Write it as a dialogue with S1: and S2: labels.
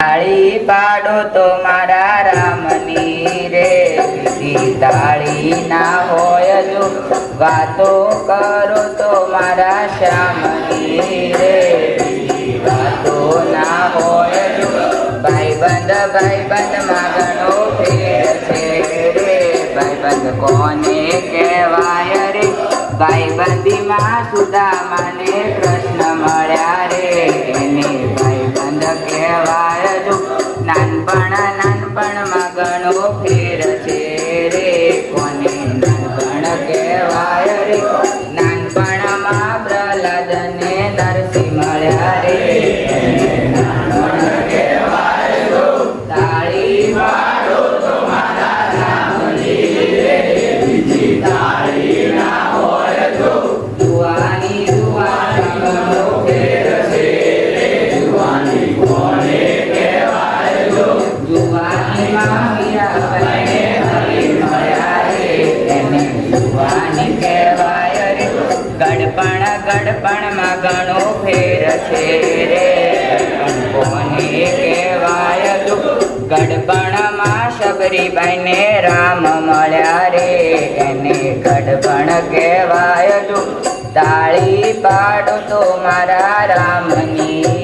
S1: તાળી પાડો તો મારા રામની રે. બીજી તાળી ના હોય જો વાતો કરો તો મારા શ્યામની રે. વાતો ના હોય જો ભાઈબંધ ભાઈબંધ બંધ માગણો ફેર છે રે. ભાઈબંધ કોને કહેવાય રે? ભાઈબંધીમાં સુદામાને કૃષ્ણ મળ્યા નાનપણ નાનપણમાં ઘણો ફેર. ગડપણ ગડપણમાં ઘણો ફેર છે રે કોને કહેવાય ગડપણમાં રામ મળ્યા રે એને ગડપણ કહેવાય તાળી પાડો તો મારા રામની.